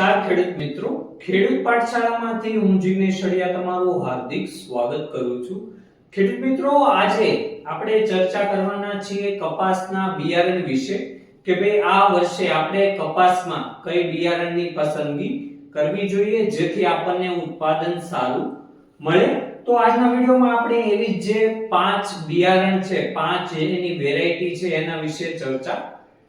નમસ્કાર, ખેડૂત મિત્રો. ખેડૂત પાઠશાળામાંથી હું જિગ્નેશ તમારું હાર્દિક સ્વાગત કરું છું. ખેડૂત મિત્રો, આજે આપણે ચર્ચા કરવાના છીએ કપાસના બિયારણ વિશે કે ભાઈ આ વર્ષે આપણે કપાસમાં કઈ બિયારણની પસંદગી કરવી જોઈએ જેથી આપણને ઉત્પાદન સારું મળે. તો આજના વિડીયોમાં આપણે એવી જે પાંચ બિયારણ છે, પાંચ એની વેરાયટી છે એના વિશે ચર્ચા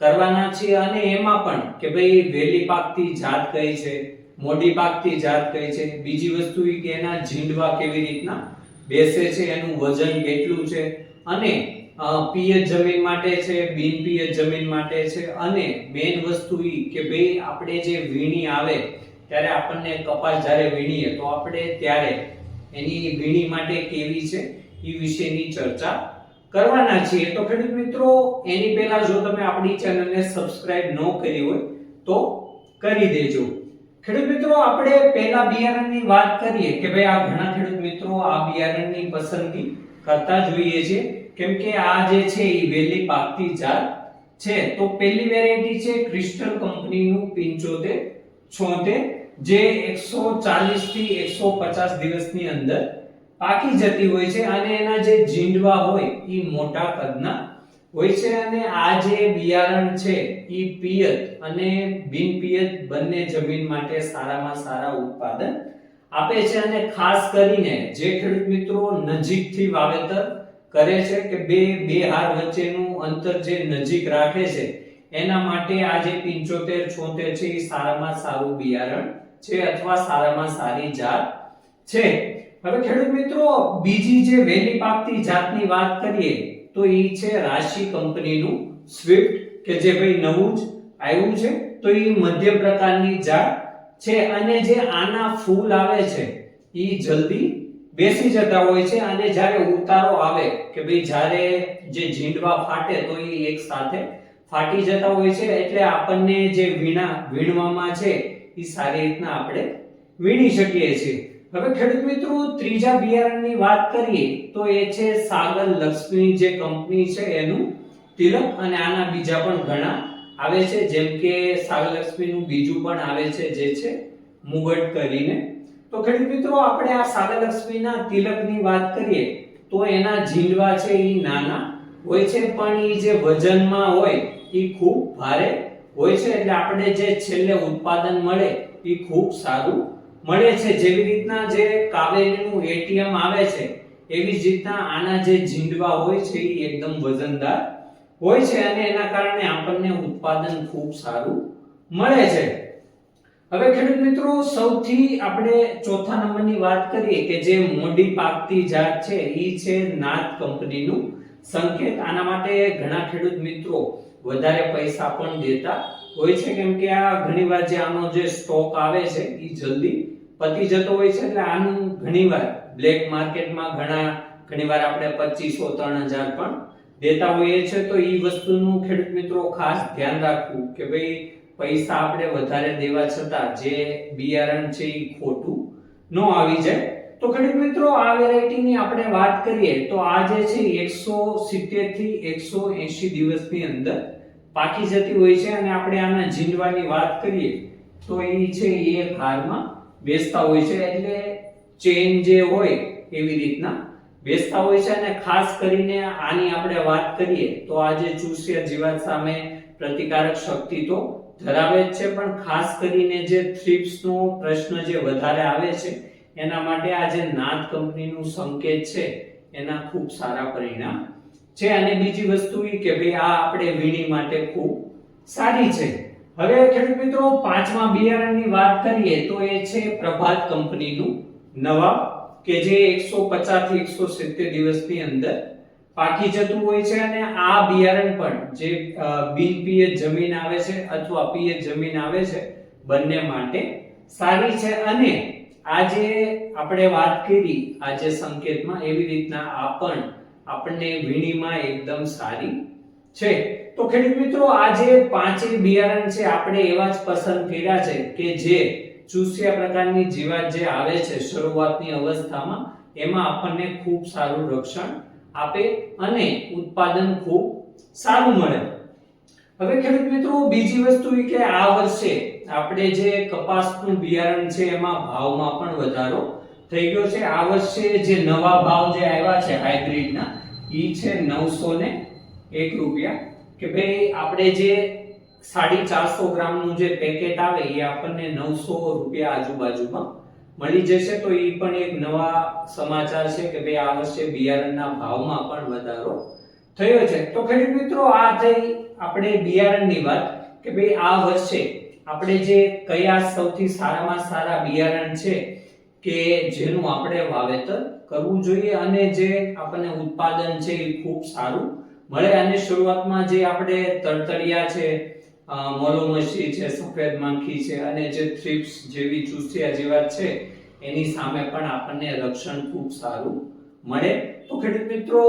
કરવાના છીએ અને એમાં પણ કે ભાઈ વેલી પાકતી જાત કઈ છે, મોડી પાકતી જાત કઈ છે, બીજી વસ્તુ એ કે એના ઝીંડવા કેવી રીતના બેસે છે, એનું વજન કેટલું છે અને પીએચ જમીન માટે છે બિન પીએચ જમીન માટે છે અને મેઇન વસ્તુ એ કે ભાઈ આપણે જે વીણી આવે, ત્યારે આપણને કપાસ જ્યારે વીણીએ તો આપણે ત્યારે એની વીણી માટે કેવી છે એ વિશેની ચર્ચા કરવાના છીએ. તો ખેડૂત મિત્રો, એની પહેલા જો તમે આપણી ચેનલને સબસ્ક્રાઇબ ન કરી હોય, તો કરી દેજો. ખેડૂત મિત્રો, આપણે પહેલા બિયારણની વાત કરીએ કે ભાઈ આ ઘણા ખેડૂત મિત્રો આ બિયારણની પસંદગી કરતા જોઈએ છે. કેમ કે આ જે છે એ વહેલી પાકતી જાત છે. તો પહેલી વેરાયટી છે ક્રિસ્ટલ કંપનીનું 75 76 જે 140 થી 150 દિવસની અંદર પાકી જતી હોય છે અને એના જે ઝીંડવા હોય એ મોટા કદના હોય છે અને આ જે બિયારણ છે એ પિયત અને બિન બંને જમીન માટે સારામાં સારા ઉત્પાદન આપે છે અને ખાસ કરીને જે ખેડૂત મિત્રો નજીકથી વાવેતર કરે છે કે બે બે હાર વચ્ચેનું અંતર જે નજીક રાખે છે, એના માટે આ જે 75 76 છે એ સારામાં સારું બિયારણ છે અથવા સારામાં સારી જાત છે. હવે ખેડૂત મિત્રો, બીજી જે વહેલી પાકતી જાતની વાત કરીએ, તો એ છે રાશિ કંપનીનું સ્વિફ્ટ કે જે ભાઈ નવું જ આવ્યું છે, તો એ મધ્ય પ્રકારની જાત છે. અને જે આના ફૂલ આવે છે એ જલ્દી બેસી જતા હોય છે. અને જ્યારે ઉતારો આવે, કે ભાઈ જ્યારે જે ઝીંડવા ફાટે, તો એ એક સાથે ફાટી જતા હોય છે. એટલે આપણને જે વીણા, વીણવામાં છે એ સારી રીતના આપણે વીણી શકીએ છીએ. હવે ખેડૂત મિત્રો, ત્રીજા બિયારણની વાત કરીએ તો એ છે સાગર લક્ષ્મી જે કંપની છે, એનું તિલક અને આના બીજા પણ ઘણા આવે છે. જેમ કે સાગર લક્ષ્મીનું બીજું પણ આવે છે, જે છે મુગટ કરીને. તો ખેડૂત મિત્રો, આપણે આ સાગર લક્ષ્મીના તિલકની વાત કરીએ તો એના ઝીંડવા છે, એ નાના હોય છે, પણ એ જે વજનમાં હોય, એ ખૂબ ભારે હોય છે. એટલે આપણે જે છેલ્લે ઉત્પાદન મળે, એ ખૂબ સારું મળે છે. જેવી રીતના જે કાવેરીનું એટીએમ આવે છે, એવી જ રીતના આના જે જીંડવા હોય છે, એ એકદમ વજનદાર હોય છે અને એના કારણે આપણને ઉત્પાદન ખૂબ સારું મળે છે. હવે ખેડૂત મિત્રો, સૌથી આપણે ચોથા નંબરની વાત કરીએ કે જે મોડી પાકતી જાત છે એ છે નાથ કંપનીનું સંકેત. આના માટે ઘણા ખેડૂત મિત્રો વધારે પૈસા પણ દેતા હોય છે કેમ કે આ ઘણીવાર જે આનો જે સ્ટોક આવે છે એ જલ્દી પતી જતો હોય છે એટલે આનું ઘણીવાર બ્લેક માર્કેટમાં ઘણા ઘણીવાર આપણે પચીસો, ત્રણ હજાર પણ દેતા હોઈએ છે. તો એ વસ્તુનું ખેડૂત મિત્રો ખાસ ધ્યાન રાખવું કે ભાઈ પૈસા આપણે વધારે દેવા છતાં જે બિયારણ છે એ ખોટું ન આવી જાય. તો ખેડૂત મિત્રો, આ વેરાયટીની આપણે વાત કરીએ તો આ જે છે 170 થી 180 દિવસની અંદર પાકી જતી હોય છે અને આપણે આના ઝીંડવાની વાત કરીએ, તો એ છે એ હારમાં બેસતા હોય છે. એટલે ચેન જે હોય એવી રીતના બેસતા હોય છે અને ખાસ કરીને આની આપણે વાત કરીએ, તો આ જે ચૂસ્ય જીવાત સામે પ્રતિકારક શક્તિ તો ધરાવે જ છે, પણ ખાસ કરીને જે થ્રિપ્સનો પ્રશ્ન જે વધારે આવે છે, એના માટે આ જે નાથ કંપનીનું સંકેત છે, એના ખૂબ સારા પરિણામ છે અને બીજી વસ્તુ એ કે ભાઈ આ આપણે વીણી માટે ખૂબ સારી છે. હવે ખેડૂત મિત્રો, પાંચમા બિયારણની વાત કરીએ તો એ છે પ્રભાત કંપનીનું નવા કે જે 150 થી 170 દિવસની અંદર પાકી જતું હોય છે અને આ બિયારણ પણ જે બિન પિયત જમીન આવે છે અથવા પિયત જમીન આવે છે, બંને માટે સારી છે. અને આજે આપણે વાત કરી, આજે સંકેતમાં એવી રીતના આ પણ આપણને વીણીમાં એકદમ સારી છે. તો ખેડૂત મિત્રો આ જે પાંચેય બિયારણ છે, આપણે એવા જ પસંદ કર્યા છે કે જે ચૂસ્યા પ્રકારની જીવાત જે આવે છે શરૂઆતની અવસ્થામાં, એમાં આપણને ખૂબ સારું રક્ષણ આપે અને ઉત્પાદન ખૂબ સારું મળે. હવે ખેડૂત મિત્રો, બીજી વસ્તુ કે આ વર્ષે આપણે જે કપાસનું બિયારણ છે, એમાં ભાવમાં પણ વધારો થઈ ગયો છે. આ વર્ષે જે નવા ભાવ જે આવ્યા છે હાઇબ્રિડના, ઈ છે નવસો ને એક રૂપિયા. કે ભાઈ, આપણે જે સાડી ચારસો ગ્રામનું જે પેકેટ આવે એ આપણને નવસો રૂપિયા આજુબાજુમાં મળી જશે. તો એ પણ એક નવા સમાચાર છે કે ભાઈ, આ વર્ષે બિયારણના ભાવમાં પણ વધારો થયો છે. તો ખેડૂત મિત્રો, આ થઈ આપણે બિયારણની વાત કે ભાઈ, આ વર્ષે આપણે જે કયા સૌથી સારામાં સારા બિયારણ છે કે જેનું આપણે વાવેતર કરવું જોઈએ અને જે આપણને ઉત્પાદન છે એ ખૂબ સારું મળે. અને શરૂઆતમાં જે આપણે તરતડિયા છે મોલોમસી છે, સફેદ માખી છે અને જે થ્રિપ્સ જેવી ચૂસિયા જેવા છે, એની સામે પણ આપણને રક્ષણ ખૂબ સારું મળે. તો ખેડૂત મિત્રો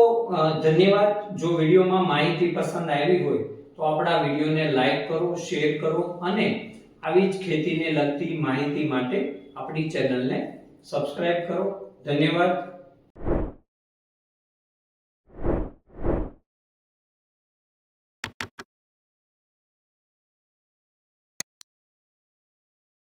ધન્યવાદ. જો વિડીયોમાં માહિતી પસંદ આવી હોય તો આપણા વિડીયોને લાઈક કરો, શેર કરો અને આવી જ ખેતીને લગતી માહિતી માટે આપણી ચેનલને સબસ્ક્રાઇબ કરો. ધન્યવાદ.